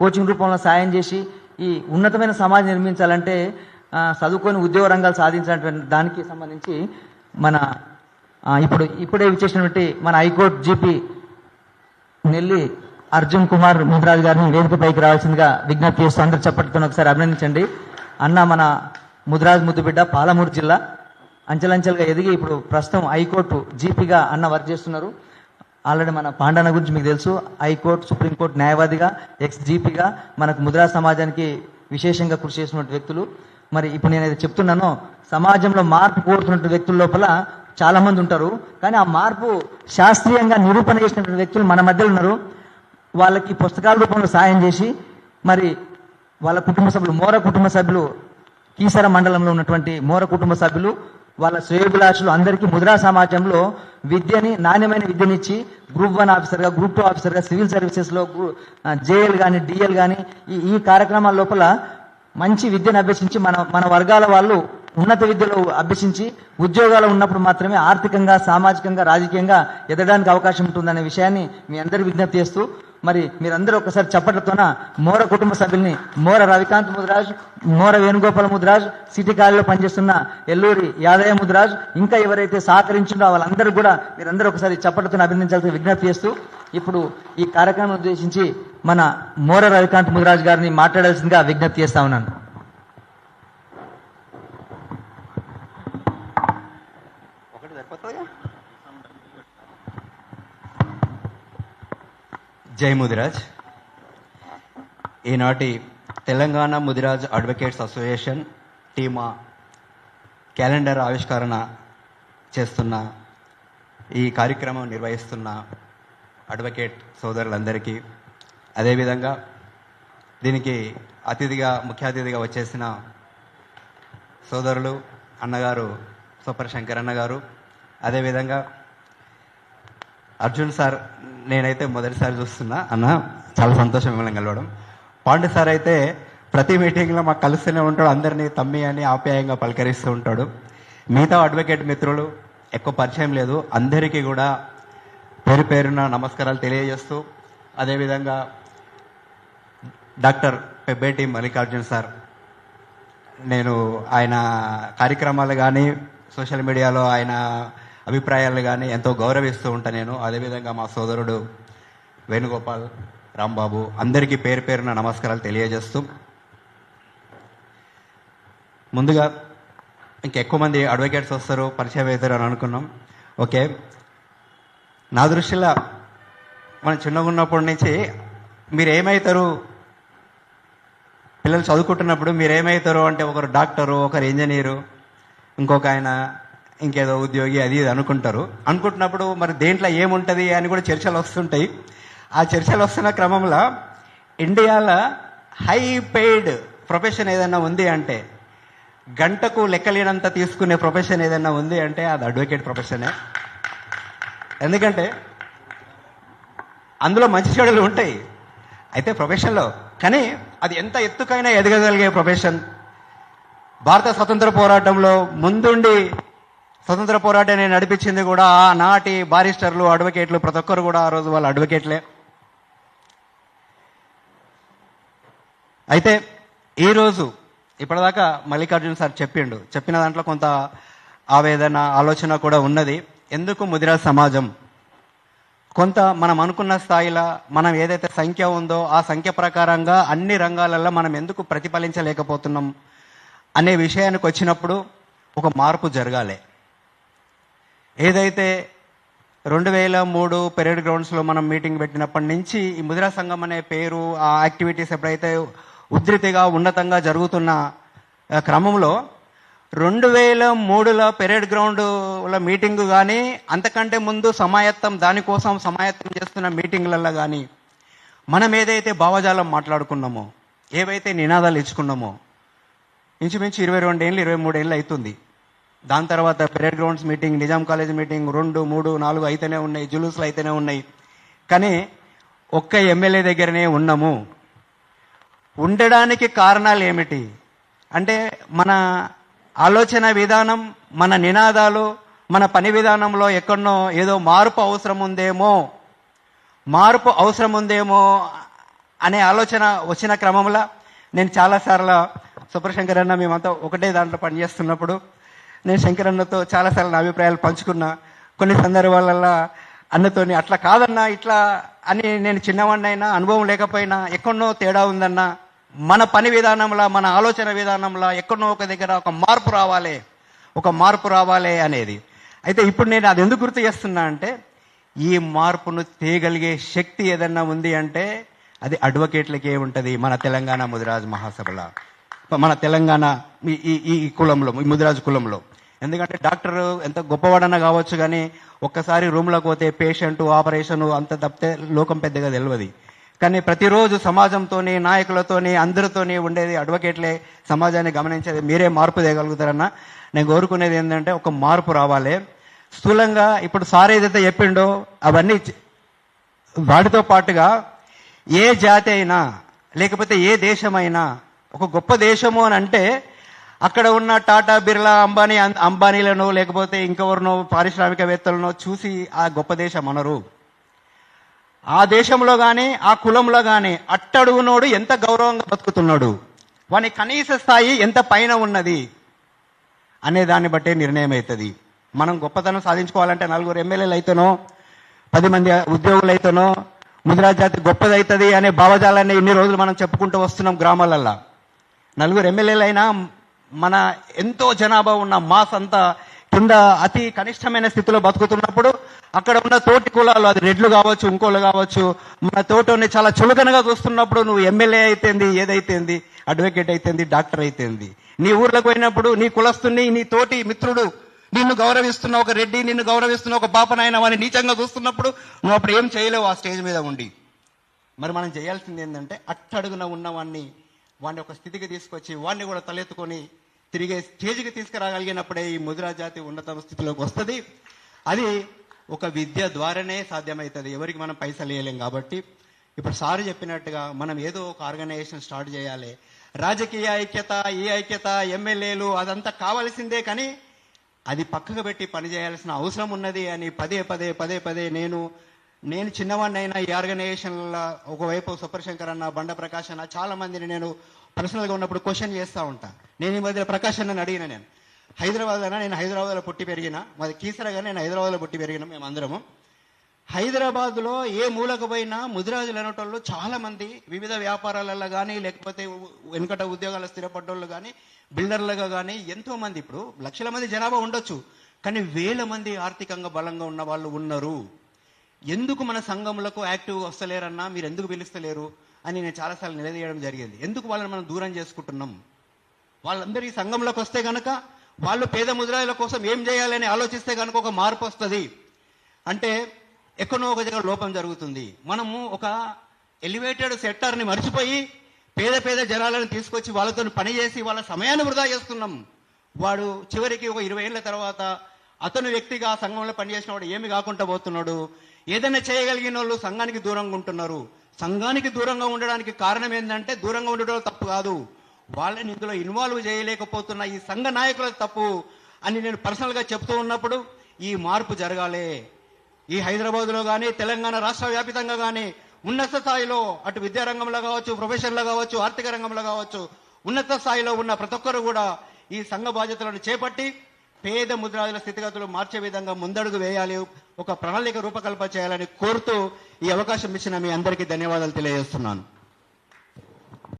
Coaching రూపంలో సాయం చేసి ఈ ఉన్నతమైన సమాజం నిర్మించాలంటే చదువుకొని ఉద్యోగ రంగాలు సాధించినటువంటి దానికి సంబంధించి మన ఇప్పుడు ఇప్పుడే విచ్చేసినటువంటి మన high court GP Nelli Arjun Kumar Mudraj గారిని వేదికపైకి రావాల్సిందిగా విజ్ఞప్తి చేస్తూ అందరు చెప్పట్టుతో ఒకసారి అభినందించండి. అన్న మన ముద్రాజ్ ముద్దుబిడ్డ పాలమూరు జిల్లా అంచెలంచెలుగా ఎదిగి ఇప్పుడు ప్రస్తుతం హైకోర్టు జీపీగా అన్న వర్క్ చేస్తున్నారు. ఆల్రెడీ మన పాండాన గురించి మీకు తెలుసు. హైకోర్టు సుప్రీంకోర్టు న్యాయవాదిగా ఎక్స్ జీపీగా మనకు ముద్రా సమాజానికి విశేషంగా కృషి చేసినటువంటి వ్యక్తులు. మరి ఇప్పుడు నేను అయితే చెప్తున్నానో సమాజంలో మార్పు కోరుతున్న వ్యక్తుల లోపల చాలా మంది ఉంటారు. కానీ ఆ మార్పు శాస్త్రీయంగా నిరూపణ చేసినటువంటి వ్యక్తులు మన మధ్యలో ఉన్నారు. వాళ్ళకి పుస్తకాల రూపంలో సాయం చేసి మరి వాళ్ళ కుటుంబ సభ్యులు మోర కుటుంబ సభ్యులు కీసర మండలంలో ఉన్నటువంటి మోర కుటుంబ సభ్యులు వాళ్ళ శ్రేయభిలాషులు అందరికీ ముద్రా సమాజంలో విద్యని నాణ్యమైన విద్యనిచ్చి గ్రూప్ వన్ ఆఫీసర్గా గ్రూప్ టూ ఆఫీసర్గా సివిల్ సర్వీసెస్లో జేఎల్ కానీ డిఎల్ కానీ ఈ ఈ కార్యక్రమాల లోపల మంచి విద్యను అభ్యసించి మన మన వర్గాల వాళ్ళు ఉన్నత విద్యలో అభ్యసించి ఉద్యోగాలు ఉన్నప్పుడు మాత్రమే ఆర్థికంగా సామాజికంగా రాజకీయంగా ఎదగడానికి అవకాశం ఉంటుందనే విషయాన్ని మీ అందరి విజ్ఞప్తి చేస్తూ మరి మీరందరూ ఒకసారి చప్పట్లతోన మోర కుటుంబ సభ్యుల్ని మోర రవికాంత్ ముద్రాజ్ మోర వేణుగోపాల ముద్రాజ్ సిటీ కాలేజీలో పనిచేస్తున్న ఎల్లూరి యాదయ్య ముద్రాజ్ ఇంకా ఎవరైతే సహకరించిందో వాళ్ళందరూ కూడా మీరందరూ ఒకసారి చప్పట్లతో అభినందించాల్సిన విజ్ఞప్తి చేస్తూ ఇప్పుడు ఈ కార్యక్రమం ఉద్దేశించి మన మోర రవికాంత్ ముద్రాజ్ గారిని మాట్లాడాల్సిందిగా విజ్ఞప్తి చేస్తా ఉన్నాను. జై ముదిరాజ్. ఈనాటి తెలంగాణ ముదిరాజ్ అడ్వకేట్స్ అసోసియేషన్ టీమా క్యాలెండర్ ఆవిష్కరణ చేస్తున్న ఈ కార్యక్రమం నిర్వహిస్తున్న అడ్వకేట్ సోదరులందరికీ అదేవిధంగా దీనికి అతిథిగా ముఖ్య అతిథిగా వచ్చేసిన సోదరులు అన్నగారు సూపర్ శంకర్ అన్న గారు అదేవిధంగా అర్జున్ సార్ నేనైతే మొదటిసారి చూస్తున్నా. అన్న చాలా సంతోషం మిమ్మల్ని కలవడం. పాండే సార్ అయితే ప్రతి మీటింగ్లో మాకు కలుస్తూనే ఉంటాడు. అందరినీ తమ్మి అని ఆప్యాయంగా పలకరిస్తూ ఉంటాడు. మిగతా అడ్వకేట్ మిత్రులు ఎక్కువ పరిచయం లేదు. అందరికీ కూడా పేరు పేరున నమస్కారాలు తెలియజేస్తూ అదేవిధంగా డాక్టర్ పెబ్బేటి మల్లికార్జున్ సార్ నేను ఆయన కార్యక్రమాలు కానీ సోషల్ మీడియాలో ఆయన అభిప్రాయాలు కానీ ఎంతో గౌరవిస్తూ ఉంటాను నేను. అదేవిధంగా మా సోదరుడు వేణుగోపాల్ రాంబాబు అందరికీ పేరు పేరున నమస్కారాలు తెలియజేస్తూ ముందుగా ఇంకెక్కువ మంది అడ్వకేట్స్ వస్తారు పరిచయం అవుతారు అని అనుకున్నాం. ఓకే. నా దృష్టిలో మనం చిన్నగా ఉన్నప్పటి నుంచి మీరు ఏమవుతారు పిల్లలు చదువుకుంటున్నప్పుడు మీరు ఏమవుతారు అంటే ఒకరు డాక్టరు ఒకరు ఇంజనీరు ఇంకొక ఆయన ఇంకేదో ఉద్యోగి అది ఇది అనుకుంటారు. అనుకుంటున్నప్పుడు మరి దేంట్లో ఏముంటుంది అని కూడా చర్చలు వస్తుంటాయి. ఆ చర్చలు వస్తున్న క్రమంలో ఇండియాలో హై పెయిడ్ ప్రొఫెషన్ ఏదైనా ఉంది అంటే గంటకు లెక్కలేనంత తీసుకునే ప్రొఫెషన్ ఏదైనా ఉంది అంటే అది అడ్వకేట్ ప్రొఫెషనే. ఎందుకంటే అందులో మంచి చెడులు ఉంటాయి. అయితే ప్రొఫెషన్లో కానీ అది ఎంత ఎత్తుకైనా ఎదగగలిగే ప్రొఫెషన్. భారత స్వతంత్ర పోరాటంలో ముందుండి స్వతంత్ర పోరాటాన్ని నడిపించింది కూడా ఆ నాటి బారిస్టర్లు అడ్వకేట్లు. ప్రతి ఒక్కరు కూడా ఆ రోజు వాళ్ళ అడ్వకేట్లే. అయితే ఈరోజు ఇప్పటిదాకా మల్లికార్జున సార్ చెప్పిండు. చెప్పిన దాంట్లో కొంత ఆవేదన ఆలోచన కూడా ఉన్నది. ఎందుకు ముదిరా సమాజం? కొంత మనం అనుకున్న స్థాయిలో మనం ఏదైతే సంఖ్య ఉందో ఆ సంఖ్య ప్రకారంగా అన్ని రంగాలలో మనం ఎందుకు ప్రతిఫలించలేకపోతున్నాం అనే విషయానికి వచ్చినప్పుడు ఒక మార్పు జరగాలి. ఏదైతే రెండు వేల మూడు పెరేడ్ గ్రౌండ్స్లో మనం మీటింగ్ పెట్టినప్పటి నుంచి ఈ ముదిరా సంఘం అనే పేరు ఆ యాక్టివిటీస్ ఎప్పుడైతే ఉధృతిగా ఉన్నతంగా జరుగుతున్న క్రమంలో రెండు వేల మూడులో పెరేడ్ గ్రౌండ్ల మీటింగ్ కానీ అంతకంటే ముందు సమాయత్తం దానికోసం సమాయత్తం చేస్తున్న మీటింగ్లలో కానీ మనం ఏదైతే భావజాలం మాట్లాడుకున్నామో ఏవైతే నినాదాలు ఇచ్చుకున్నామో ఇంచుమించు ఇరవై రెండు ఏళ్ళు ఇరవై మూడు ఏళ్ళు అవుతుంది. దాని తర్వాత parade grounds meeting Nizam college meeting రెండు మూడు నాలుగు అయితేనే ఉన్నాయి జులూస్లు అయితేనే ఉన్నాయి. కానీ ఒక్క ఎమ్మెల్యే దగ్గరనే ఉన్నాము. ఉండడానికి కారణాలు ఏమిటి? అంటే మన ఆలోచన విధానం మన నినాదాలు మన పని విధానంలో ఎక్కడనో ఏదో మార్పు అవసరం ఉందేమో మార్పు అవసరం ఉందేమో అనే ఆలోచన వచ్చిన క్రమంలో నేను చాలాసార్లు సుబ్రశంకర్ అన్న మేమంతా ఒకటే దాంట్లో పనిచేస్తున్నప్పుడు నేను శంకర్ అన్నతో చాలాసార్లు నా అభిప్రాయాలు పంచుకున్నా. కొన్ని సందర్భాలలో అన్నతోని అట్లా కాదన్నా ఇట్లా అని నేను చిన్నవాడినైనా అనుభవం లేకపోయినా ఎక్కడో తేడా ఉందన్నా మన పని విధానంలో మన ఆలోచన విధానంలో ఎక్కడో ఒక దగ్గర ఒక మార్పు రావాలి ఒక మార్పు రావాలి అనేది. అయితే ఇప్పుడు నేను అది ఎందుకు గుర్తు చేస్తున్నా అంటే ఈ మార్పును తేయగలిగే శక్తి ఏదన్నా ఉంది అంటే అది అడ్వకేట్లకే ఉంటుంది మన తెలంగాణ ముదిరాజ్ మహాసభలో. మన తెలంగాణ ఈ- ఈ ఈ కులంలో ఈ ముదిరాజు కులంలో. ఎందుకంటే డాక్టర్ ఎంత గొప్పవాడన్నా కావచ్చు కానీ ఒక్కసారి రూమ్లోకి పోతే పేషెంట్ ఆపరేషన్ అంత తప్పితే లోకం పెద్దగా తెలియదు కానీ ప్రతిరోజు సమాజంతోని నాయకులతోని అందరితోని ఉండేది అడ్వకేట్లే సమాజాన్ని గమనించేది. మీరే మార్పు తేయగలుగుతారన్నా నేను కోరుకునేది ఏంటంటే ఒక మార్పు రావాలి. స్థూలంగా ఇప్పుడు సార్ ఏదైతే చెప్పిండో అవన్నీ వాటితో పాటుగా ఏ జాతి అయినా లేకపోతే ఏ దేశమైనా ఒక గొప్ప దేశము అని అంటే అక్కడ ఉన్న టాటా బిర్లా అంబానీ అంబానీలను లేకపోతే ఇంకెవరినో పారిశ్రామికవేత్తలను చూసి ఆ గొప్ప దేశం అనరు. ఆ దేశంలో కానీ ఆ కులంలో కానీ అట్టడుగునోడు ఎంత గౌరవంగా బతుకుతున్నాడు. వాని కనీస స్థాయి ఎంత పైన ఉన్నది అనే దాన్ని బట్టే నిర్ణయం అవుతుంది మనం గొప్పతనం సాధించుకోవాలంటే నలుగురు ఎమ్మెల్యేలు అయితేనో పది మంది ఉద్యోగులు అయితేనో ముదిరాజాతి గొప్పదవుతుంది అనే భావజాలాన్ని ఇన్ని రోజులు మనం చెప్పుకుంటూ వస్తున్నాం గ్రామాలల్లో. నలుగురు ఎమ్మెల్యేలైనా అయినా మన ఎంతో జనాభా ఉన్న మాస్ అంతా కింద అతి కనిష్టమైన స్థితిలో బతుకుతున్నప్పుడు అక్కడ ఉన్న తోటి కులాలు అది రెడ్లు కావచ్చు ఇంకోళ్ళు కావచ్చు మన తోటని చాలా చులకనగా చూస్తున్నప్పుడు నువ్వు ఎమ్మెల్యే అయితేంది ఏదైతేంది అడ్వకేట్ అయితేంది డాక్టర్ అయితేంది. నీ ఊర్లోకి పోయినప్పుడు నీ కులస్తుని నీ తోటి మిత్రుడు నిన్ను గౌరవిస్తున్న ఒక రెడ్డి నిన్ను గౌరవిస్తున్న ఒక పాపనాయన వాడిని నీచంగా చూస్తున్నప్పుడు నువ్వు అప్పుడు ఏం చేయలేవు ఆ స్టేజ్ మీద ఉండి. మరి మనం చేయాల్సింది ఏంటంటే అట్టడుగున ఉన్నవాడిని వాడిని ఒక స్థితికి తీసుకొచ్చి వాడిని కూడా తలెత్తుకొని తిరిగే స్టేజ్కి తీసుకురాగలిగినప్పుడే ఈ ముదిరా జాతి ఉన్నత స్థితిలోకి వస్తుంది. అది ఒక విద్య ద్వారానే సాధ్యమవుతుంది. ఎవరికి మనం పైసలు వేయలేం కాబట్టి. ఇప్పుడు సార్ చెప్పినట్టుగా మనం ఏదో ఒక ఆర్గనైజేషన్ స్టార్ట్ చేయాలి. రాజకీయ ఐక్యత ఈ ఐక్యత ఎమ్మెల్యేలు అదంతా కావాల్సిందే కానీ అది పక్కకు పెట్టి పని చేయాల్సిన అవసరం ఉన్నది అని పదే పదే పదే పదే నేను నేను చిన్నవాడినైనా ఈ ఆర్గనైజేషన్ల ఒకవైపు సుప్రశంకర్ అన్న బండ ప్రకాష్ అన్న చాలా మందిని నేను పర్సనల్గా ఉన్నప్పుడు క్వశ్చన్ చేస్తూ ఉంటా. నేను ఈ మధ్య ప్రకాష్ అన్న అడిగిన నేను. హైదరాబాద్ అన్న నేను హైదరాబాద్లో పుట్టి పెరిగిన. మాది కీసరగా నేను హైదరాబాద్లో పుట్టి పెరిగిన మేము అందరము. హైదరాబాద్లో ఏ మూలకు పోయినా ముదిరాజులు అనేటోళ్ళు చాలా మంది వివిధ వ్యాపారాలలో కానీ లేకపోతే వెనుకట ఉద్యోగాల స్థిరపడ్డోళ్ళు కానీ బిల్డర్లుగా కానీ ఎంతో మంది ఇప్పుడు లక్షల మంది జనాభా ఉండొచ్చు. కానీ వేల మంది ఆర్థికంగా బలంగా ఉన్న వాళ్ళు ఉన్నారు. ఎందుకు మన సంఘములకు యాక్టివ్గా వస్తలేరన్నా మీరు ఎందుకు పిలుస్తలేరు అని నేను చాలాసార్లు నిలదీయడం జరిగింది. ఎందుకు వాళ్ళని మనం దూరం చేసుకుంటున్నాం? వాళ్ళందరూ ఈ సంఘంలోకి వస్తే కనుక వాళ్ళు పేద ముద్రాయిల కోసం ఏం చేయాలని ఆలోచిస్తే కనుక ఒక మార్పు వస్తుంది. అంటే ఎక్కడో ఒక దగ్గర లోపం జరుగుతుంది. మనము ఒక ఎలివేటెడ్ సెక్టార్ని మర్చిపోయి పేద పేద జనాలను తీసుకొచ్చి వాళ్ళతో పనిచేసి వాళ్ళ సమయాన్ని వృధా చేస్తున్నాం. వాడు చివరికి ఒక ఇరవై ఏళ్ళ తర్వాత అతను వ్యక్తిగా ఆ సంఘంలో పనిచేసిన వాడు ఏమి కాకుండా పోతున్నాడు. ఏదైనా చేయగలిగిన వాళ్ళు సంఘానికి దూరంగా ఉంటున్నారు. సంఘానికి దూరంగా ఉండడానికి కారణం ఏంటంటే దూరంగా ఉండడం తప్పు కాదు. వాళ్ళని ఇందులో ఇన్వాల్వ్ చేయలేకపోతున్న ఈ సంఘ నాయకుల తప్పు అని నేను పర్సనల్గా చెప్తూ ఉన్నప్పుడు ఈ మార్పు జరగాలి. ఈ హైదరాబాద్లో కానీ తెలంగాణ రాష్ట్ర వ్యాపితంగా కానీ ఉన్నత స్థాయిలో అటు విద్యారంగంలో కావచ్చు ప్రొఫెషన్లో కావచ్చు ఆర్థిక రంగంలో కావచ్చు ఉన్నత స్థాయిలో ఉన్న ప్రతి ఒక్కరు కూడా ఈ సంఘ బాధ్యతలను చేపట్టి పేద ముద్రాజుల స్థితిగతులు మార్చే విధంగా ముందడుగు వేయాలి ఒక ప్రణాళిక రూపకల్పన చేయాలని కోరుతూ ఈ అవకాశం ఇచ్చిన మీ అందరికీ ధన్యవాదాలు తెలియజేస్తున్నాను.